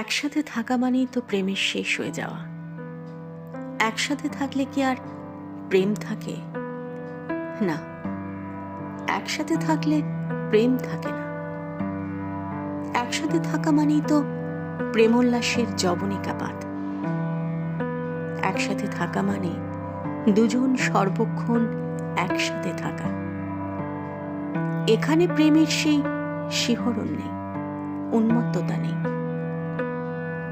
একসাথে থাকা মানেই তো প্রেমের শেষ হয়ে যাওয়া। একসাথে থাকলে কি আর প্রেম থাকে? না। একসাথে থাকলে প্রেম থাকে না। একসাথে থাকা মানেই তো প্রেমোল্লাসের জবনিকাপাত একসাথে থাকা মানে দুজন সর্বক্ষণ একসাথে থাকা। এখানে প্রেমের সেই শিহরণ নেই, উন্মত্ততা নেই।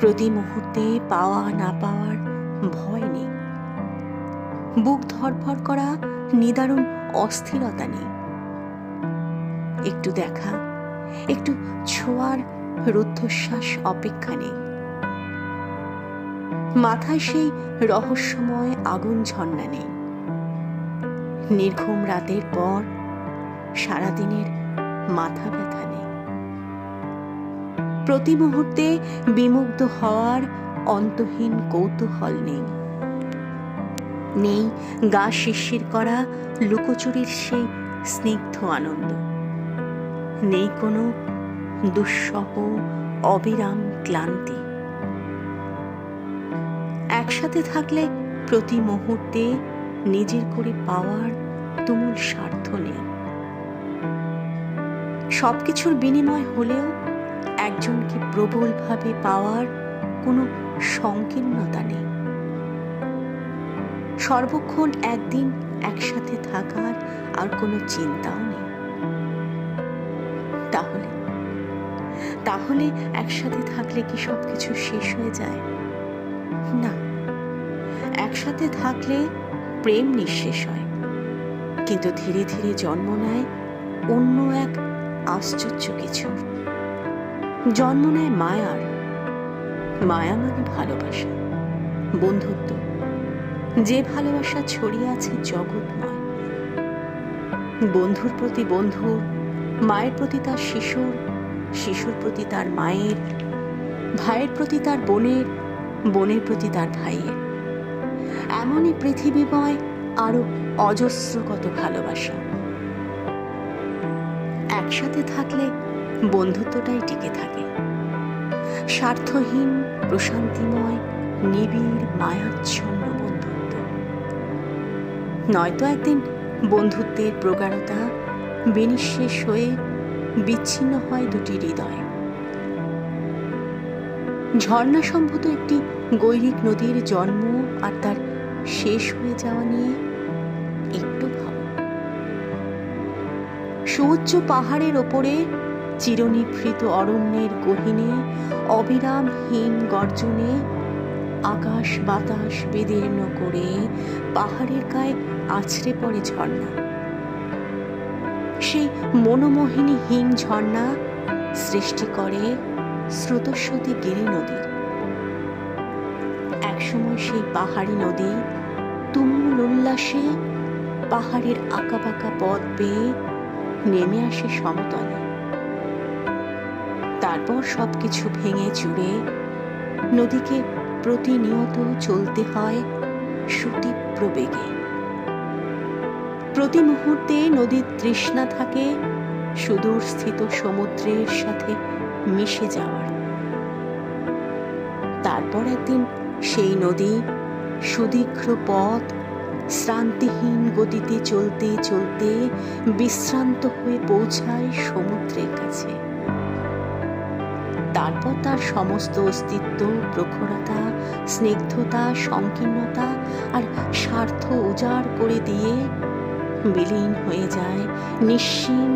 প্রতি মুহূর্তে পাওয়া না পাওয়ার ভয় নেই। বুক ধরফর করা নিদারুণ অস্থিরতা নেই। একটু দেখা, একটু ছোঁয়ার রুদ্ধশ্বাস অপেক্ষা নেই। মাথায় সেই রহস্যময় আগুন ঝর্ণা নেই। নির্ঘুম রাতের পর সারাদিনের মাথা ব্যথা নেই। প্রতি মুহূর্তে বিমুগ্ধ হওয়ার অন্তহীন কৌতূহল নেই। নেই, গা শিরশির করা লুকোচুরির সেই স্নিগ্ধ আনন্দ। নেই কোনো দুঃসহ অবিরাম ক্লান্তি। একসাথে থাকলে প্রতি মুহূর্তে নিজের করে পাওয়ার তুমুল স্বার্থ নেই। সবকিছুর বিনিময় হলেও একজনকে প্রবলভাবে পাওয়ার কোনো সংকীর্ণতা নেই। সর্বক্ষণ একদিন একসাথে থাকার আর কোনো চিন্তাও নেই। তাহলে তাহলে একসাথে থাকলে কি সবকিছু শেষ হয়ে যায়? না, একসাথে থাকলে প্রেম নিঃশেষ হয়। কিন্তু ধীরে ধীরে জন্ম নেয় অন্য এক আশ্চর্য কিছুর জন্ম নেয় মায়ার মায়া মানে ভালোবাসা, বন্ধুত্ব। যে ভালোবাসা ছড়িয়ে আছে জগৎময় বন্ধুর প্রতি বন্ধুর মায়ের প্রতি তার শিশুর শিশুর প্রতি তার মায়ের, ভাইয়ের প্রতি তার বোনের বোনের প্রতি তার ভাইয়ের। এমনই পৃথিবীময় আরও অজস্র কত ভালোবাসা। একসাথে থাকলে বন্ধুত্বটাই টিকে থাকে। স্বার্থহীন, প্রশান্তিময়, নিবিড়, মায়াচ্ছন্ন বন্ধুত্ব। নয়তো একদিন বন্ধুত্বের প্রগাঢ়তা বিনিঃশেষ হয়ে বিচ্ছিন্ন হয় দুটি হৃদয়। ঝর্ণা সম্ভূত একটি গৈরিক নদীর জন্ম আর তার শেষ হয়ে যাওয়া নিয়ে একটু ভাব। সুউচ্চ পাহাড়ের ওপরে চিরনিভৃত অরণ্যের গহিনে অবিরাম হিম গর্জনে, আকাশ বাতাস বিদীর্ণ করে পাহাড়ের গায়ে আছড়ে পড়ে ঝর্ণা। সেই মনোমোহিনী হিম ঝর্ণা সৃষ্টি করে স্রোতস্বতী গিরি নদী। একসময় সেই পাহাড়ি নদী তুমুল উল্লাসে পাহাড়ের আঁকাবাঁকা পথ বেয়ে নেমে আসে সমতলে। তারপর সবকিছু ভেঙে চুড়ে নদীকে প্রতিনিয়ত চলতে হয় সুতীব্র বেগে প্রতি মুহূর্তে নদীর তৃষ্ণা থাকে সুদূর স্থিত সমুদ্রের সাথে মিশে যাওয়ার। তারপর একদিন সেই নদী সুদীর্ঘ পথ শ্রান্তিহীন গতিতে চলতে চলতে বিশ্রান্ত হয়ে পৌঁছায় সমুদ্রের কাছে। তারপর তার সমস্ত অস্তিত্ব, প্রখরতা, স্নিগ্ধতা, সংকীর্ণতা আর স্বার্থ উজাড় করে দিয়ে বিলীন হয়ে যায় নিশ্চিন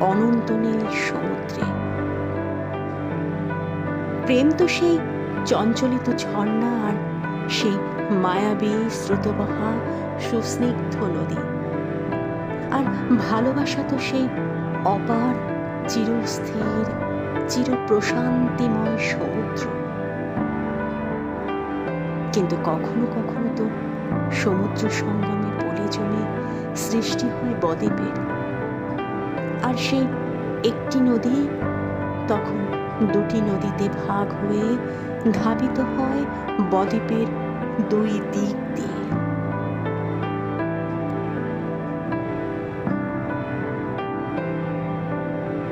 অনন্ত নীল সমুদ্রে। প্রেম তো সেই চঞ্চলিত ঝর্ণা আর সেই মায়াবী স্রোতবহা সুস্নিগ্ধ নদী। আর ভালোবাসা তো সেই অপার, চিরস্থির চির প্রশান্তিময় সমুদ্র। কিন্তু কখনো কখনো তো সমুদ্র সঙ্গমে পড়ে জমে সৃষ্টি হয় বদ্বীপের। আর সেই একটি নদী তখন দুটি নদীতে ভাগ হয়ে ধাবিত হয় বদ্বীপের দুই দিক দিয়ে।